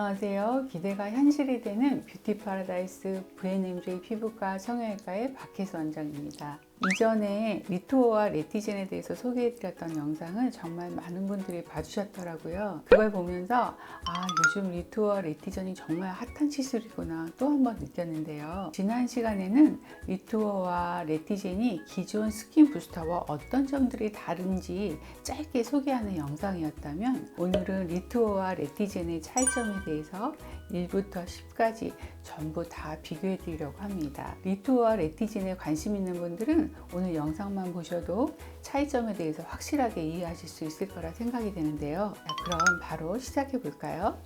안녕하세요. 기대가 현실이 되는 뷰티 파라다이스 VNMJ 피부과 성형외과의 박혜수 원장입니다. 이전에 리토어와 레티젠에 대해서 소개해드렸던 영상을 정말 많은 분들이 봐주셨더라고요. 그걸 보면서 아 요즘 리토어 레티젠이 정말 핫한 시술이구나 또 한 번 느꼈는데요. 지난 시간에는 리토어와 레티젠이 기존 스킨 부스터와 어떤 점들이 다른지 짧게 소개하는 영상이었다면 오늘은 리토어와 레티젠의 차이점에 대해서 1부터 10까지 전부 다 비교해 드리려고 합니다. 리토어와 레티젠에 관심 있는 분들은 오늘 영상만 보셔도 차이점에 대해서 확실하게 이해하실 수 있을 거라 생각이 되는데요. 자, 그럼 바로 시작해 볼까요?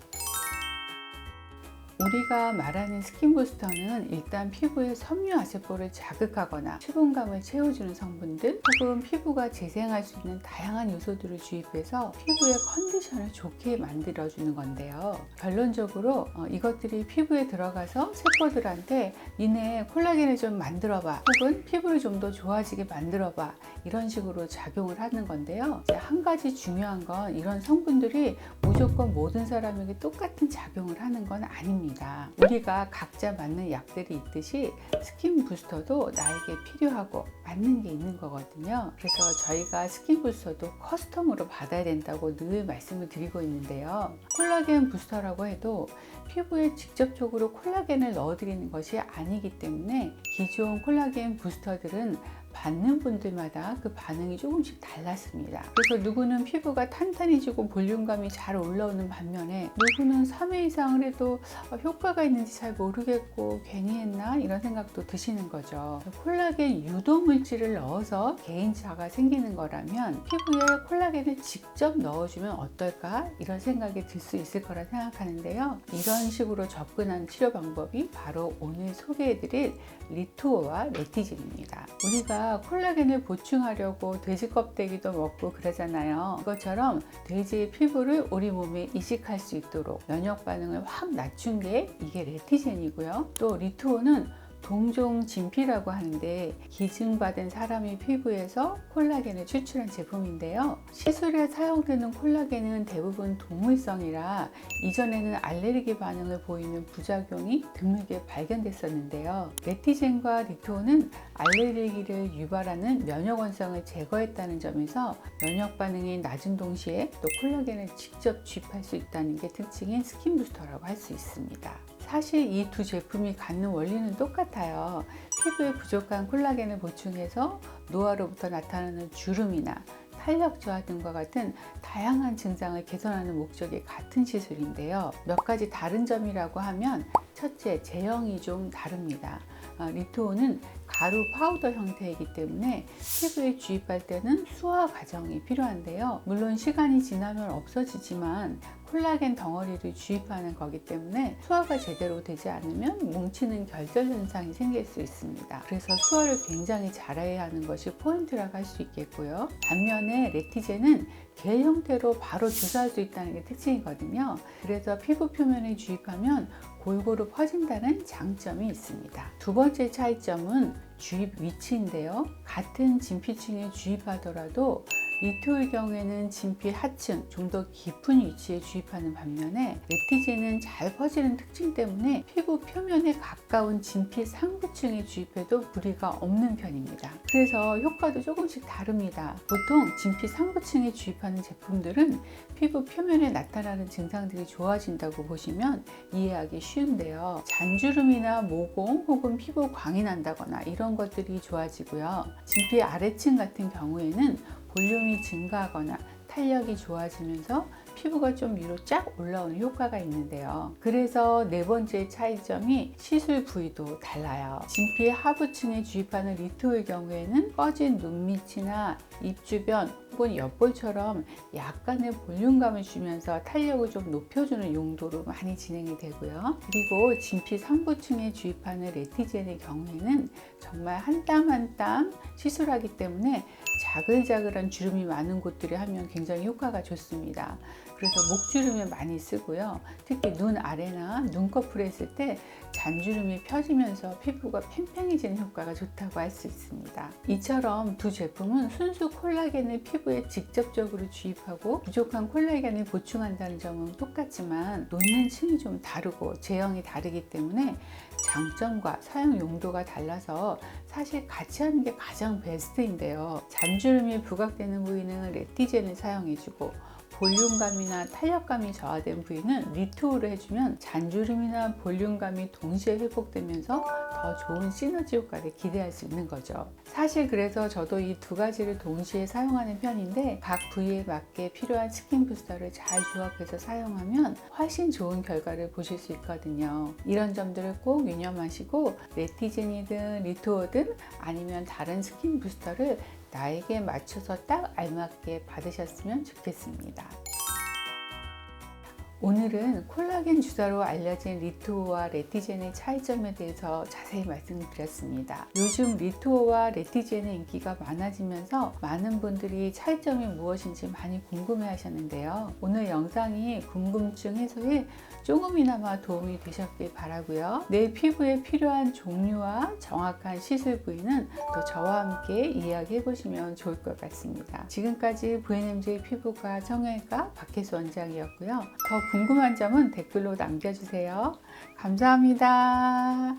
우리가 말하는 스킨 부스터는 일단 피부의 섬유 아세포를 자극하거나 수분감을 채워주는 성분들 혹은 피부가 재생할 수 있는 다양한 요소들을 주입해서 피부의 컨디션을 좋게 만들어주는 건데요. 결론적으로 어, 이것들이 피부에 들어가서 세포들한테 니네 콜라겐을 좀 만들어봐 혹은 피부를 좀 더 좋아지게 만들어봐 이런 식으로 작용을 하는 건데요. 한 가지 중요한 건 이런 성분들이 무조건 모든 사람에게 똑같은 작용을 하는 건 아닙니다. 우리가 각자 맞는 약들이 있듯이 스킨 부스터도 나에게 필요하고 맞는 게 있는 거거든요. 그래서 저희가 스킨 부스터도 커스텀으로 받아야 된다고 늘 말씀을 드리고 있는데요. 콜라겐 부스터라고 해도 피부에 직접적으로 콜라겐을 넣어드리는 것이 아니기 때문에 기존 콜라겐 부스터들은 받는 분들마다 그 반응이 조금씩 달랐습니다. 그래서 누구는 피부가 탄탄해지고 볼륨감이 잘 올라오는 반면에 누구는 3회 이상을 해도 어, 효과가 있는지 잘 모르겠고 괜히 했나 이런 생각도 드시는 거죠. 콜라겐 유도 물질을 넣어서 개인차가 생기는 거라면 피부에 콜라겐을 직접 넣어주면 어떨까 이런 생각이 들 수 있을 거라 생각하는데요. 이런 식으로 접근한 치료 방법이 바로 오늘 소개해드릴 리투어와 레티진입니다. 우리가 콜라겐을 보충하려고 돼지 껍데기도 먹고 그러잖아요. 그것처럼 돼지의 피부를 우리 몸에 이식할 수 있도록 면역 반응을 확 낮춘 게 이게 레티젠이고요. 또 리투어는 동종 진피라고 하는데 기증받은 사람의 피부에서 콜라겐을 추출한 제품인데요. 시술에 사용되는 콜라겐은 대부분 동물성이라 이전에는 알레르기 반응을 보이는 부작용이 드물게 발견됐었는데요. 레티젠과 리토는 알레르기를 유발하는 면역 원성을 제거했다는 점에서 면역 반응이 낮은 동시에 또 콜라겐을 직접 주입할 수 있다는 게 특징인 스킨 부스터라고 할 수 있습니다. 사실 이 두 제품이 갖는 원리는 똑같아요. 피부에 부족한 콜라겐을 보충해서 노화로부터 나타나는 주름이나 탄력 저하 등과 같은 다양한 증상을 개선하는 목적이 같은 시술인데요. 몇 가지 다른 점이라고 하면 첫째, 제형이 좀 다릅니다. 어, 리토는 가루 파우더 형태이기 때문에 피부에 주입할 때는 수화 과정이 필요한데요. 물론 시간이 지나면 없어지지만 콜라겐 덩어리를 주입하는 거기 때문에 수화가 제대로 되지 않으면 뭉치는 결절 현상이 생길 수 있습니다. 그래서 수화를 굉장히 잘해야 하는 것이 포인트라고 할 수 있겠고요. 반면에 레티젠은 겔 형태로 바로 주사할 수 있다는 게 특징이거든요. 그래서 피부 표면에 주입하면 골고루 퍼진다는 장점이 있습니다. 두 번째 차이점은 주입 위치인데요. 같은 진피층에 주입하더라도 리토의 경우에는 진피 하층, 좀 더 깊은 위치에 주입하는 반면에 레티젠은 잘 퍼지는 특징 때문에 피부 표면에 가까운 진피 상부층에 주입해도 무리가 없는 편입니다. 그래서 효과도 조금씩 다릅니다. 보통 진피 상부층에 주입하는 제품들은 피부 표면에 나타나는 증상들이 좋아진다고 보시면 이해하기 쉬운데요. 잔주름이나 모공 혹은 피부 광이 난다거나 이런 것들이 좋아지고요. 진피 아래층 같은 경우에는 볼륨이 증가하거나 탄력이 좋아지면서 피부가 좀 위로 쫙 올라오는 효과가 있는데요. 그래서 네 번째 차이점이 시술 부위도 달라요. 진피 하부층에 주입하는 리토의 경우에는 꺼진 눈 밑이나 입 주변 혹은 옆볼처럼 약간의 볼륨감을 주면서 탄력을 좀 높여주는 용도로 많이 진행이 되고요. 그리고 진피 상부층에 주입하는 레티젠의 경우에는 정말 한 땀 한 땀 시술하기 때문에 자글자글한 주름이 많은 곳들이 하면 굉장히 효과가 좋습니다. 그래서 목주름에 많이 쓰고요. 특히 눈 아래나 눈꺼풀에 했을 때 잔주름이 펴지면서 피부가 팽팽해지는 효과가 좋다고 할 수 있습니다. 이처럼 두 제품은 순수 콜라겐을 피부 에 직접적으로 주입하고 부족한 콜라겐을 보충한다는 점은 똑같지만 놓는 층이 좀 다르고 제형이 다르기 때문에 장점과 사용 용도가 달라서 사실 같이 하는 게 가장 베스트인데요. 잔주름이 부각되는 부위는 레티젠을 사용해주고 볼륨감이나 탄력감이 저하된 부위는 리투어를 해주면 잔주름이나 볼륨감이 동시에 회복되면서 더 좋은 시너지 효과를 기대할 수 있는 거죠. 사실 그래서 저도 이 두 가지를 동시에 사용하는 편인데 각 부위에 맞게 필요한 스킨 부스터를 잘 조합해서 사용하면 훨씬 좋은 결과를 보실 수 있거든요. 이런 점들을 꼭 유념하시고 레티젠이든 리투어든 아니면 다른 스킨 부스터를 나에게 맞춰서 딱 알맞게 받으셨으면 좋겠습니다. 오늘은 콜라겐 주사로 알려진 리투어와 레티젠의 차이점에 대해서 자세히 말씀드렸습니다. 요즘 리투어와 레티젠의 인기가 많아지면서 많은 분들이 차이점이 무엇인지 많이 궁금해 하셨는데요. 오늘 영상이 궁금증 해소에 조금이나마 도움이 되셨길 바라고요. 내 피부에 필요한 종류와 정확한 시술 부위는 또 저와 함께 이야기해 보시면 좋을 것 같습니다. 지금까지 VNMJ 피부과 성형외과 박혜수 원장이었고요. 더 궁금한 점은 댓글로 남겨주세요. 감사합니다.